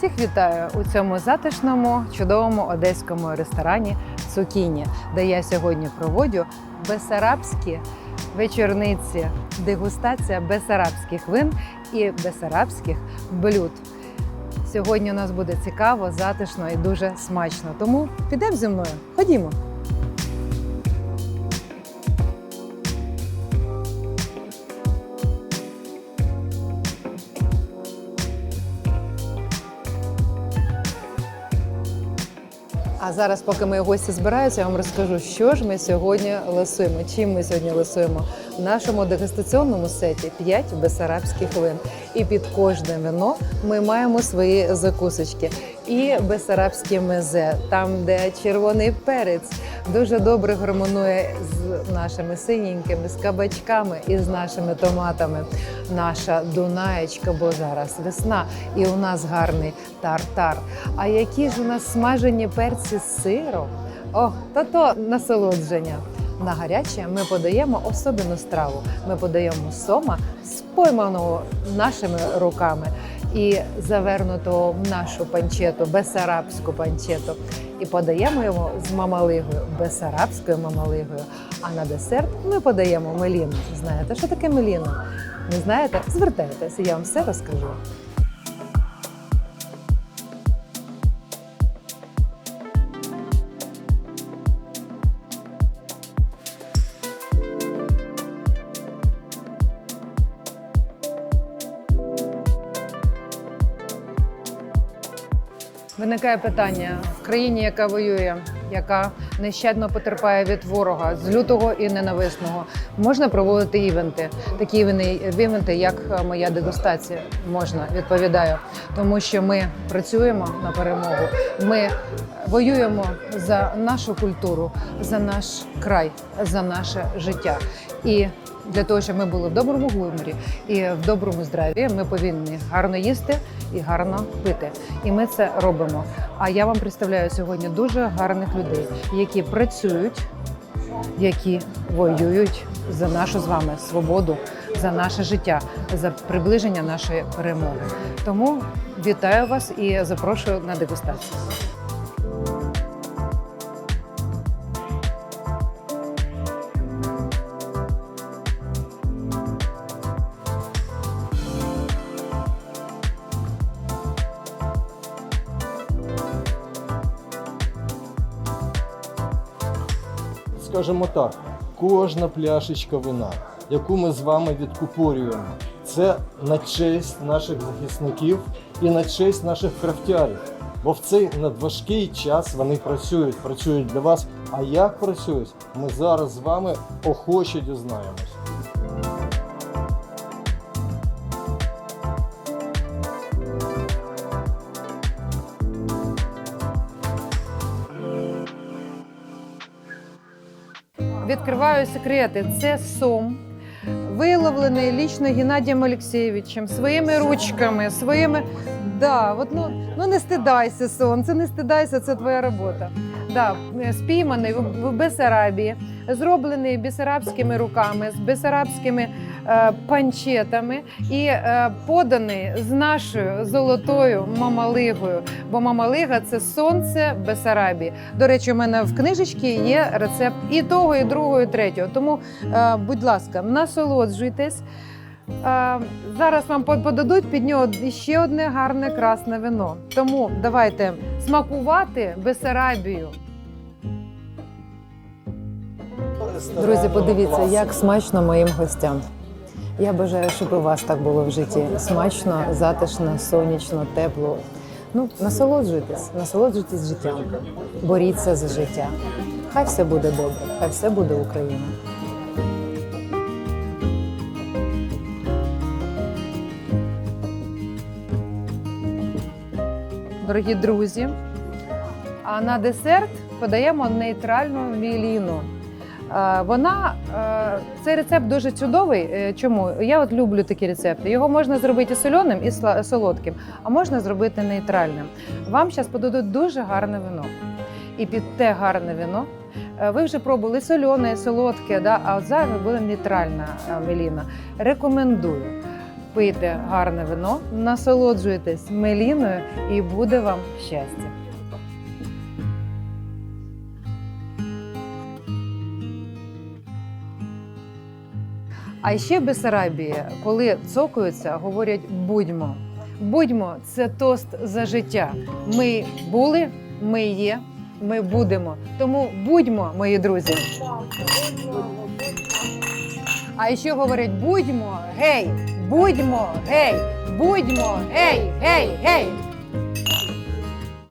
Всіх вітаю у цьому затишному, чудовому одеському ресторані Цукіні, де я сьогодні проводжу бесарабські вечорниці, дегустація бесарабських вин і бесарабських блюд. Сьогодні у нас буде цікаво, затишно і дуже смачно. Тому підемо зі мною. Ходімо. А зараз, поки мої гості збираються, я вам розкажу, що ж ми сьогодні ласуємо. Чим ми сьогодні ласуємо? В нашому дегустаційному сеті 5 бесарабських вин. І під кожне вино ми маємо свої закусочки. І бесарабське мезе, там, де червоний перець дуже добре гармонує з нашими синенькими, з кабачками і з нашими томатами. Наша Дунаєчка, бо зараз весна, і у нас гарний тартар. А які ж у нас смажені перці з сиром? О, то то насолодження. На гаряче ми подаємо особливу страву. Ми подаємо сома з пойманого нашими руками і завернутого в нашу панчету, бесарабську панчету. І подаємо його з мамалигою, бесарабською мамалигою. А на десерт ми подаємо меліну. Знаєте, що таке меліна? Не знаєте? Звертайтеся, я вам все розкажу. Виникає питання в країні, яка воює, яка нещадно потерпає від ворога з лютого і ненависного. Можна проводити івенти. Такі івенти, як е, моя дегустація, можна відповідаю, тому що ми працюємо на перемогу. Ми воюємо за нашу культуру, за наш край, за наше життя. І для того, щоб ми були в доброму гуморі і в доброму здраві, ми повинні гарно їсти і гарно пити. І ми це робимо. А я вам представляю сьогодні дуже гарних людей, які працюють, які воюють за нашу з вами свободу, за наше життя, за приближення нашої перемоги. Тому вітаю вас і запрошую на дегустацію. Скажімо так, кожна пляшечка вина, яку ми з вами відкупорюємо, це на честь наших захисників і на честь наших крафтярів. Бо в цей надважкий час вони працюють, працюють для вас. А як працюють, ми зараз з вами охоче дізнаємось. Відкриваю секрети. Це сом, виловлений лічно Геннадієм Олексійовичем, своїми ручками, своїми. Да, от, ну, ну не стидайся, сон, це не стидайся, це твоя робота. Да, е, спійманий в Бесарабії, зроблений бесарабськими руками, з бесарабськими е, панчетами і е, поданий з нашою золотою мамалигою. Бо мамалига це сонце Бесарабії. До речі, у мене в книжечці є рецепт і того, і другого, і третього. Тому, е, будь ласка, насолоджуйтесь. Е, Зараз вам подадуть під нього ще одне гарне красне вино. Тому давайте смакувати Бесарабію. Друзі, подивіться, як смачно моїм гостям. Я бажаю, щоб у вас так було в житті. Смачно, затишно, сонячно, тепло. Ну, насолоджуйтесь, насолоджуйтесь життям. Боріться за життя. Хай все буде добре, хай все буде Україна. Дорогі друзі, а на десерт подаємо нейтральну міліну. Е, Вона е, цей рецепт дуже чудовий. Е, Чому я от люблю такі рецепти? Його можна зробити і соленим, і солодким, а можна зробити нейтральним. Вам зараз подадуть дуже гарне вино. І під те гарне вино ви вже пробували солене, солодке, да? а зараз буде нейтральна меліна. Рекомендую. Пийте гарне вино, насолоджуйтесь меліною і буде вам щастя. А ще в Бесарабії, коли цокаються, говорять будьмо. Будьмо це тост за життя. Ми були, ми є, ми будемо. Тому будьмо, мої друзі. А ще говорять будьмо, гей, будьмо, гей, будьмо, гей, гей, гей.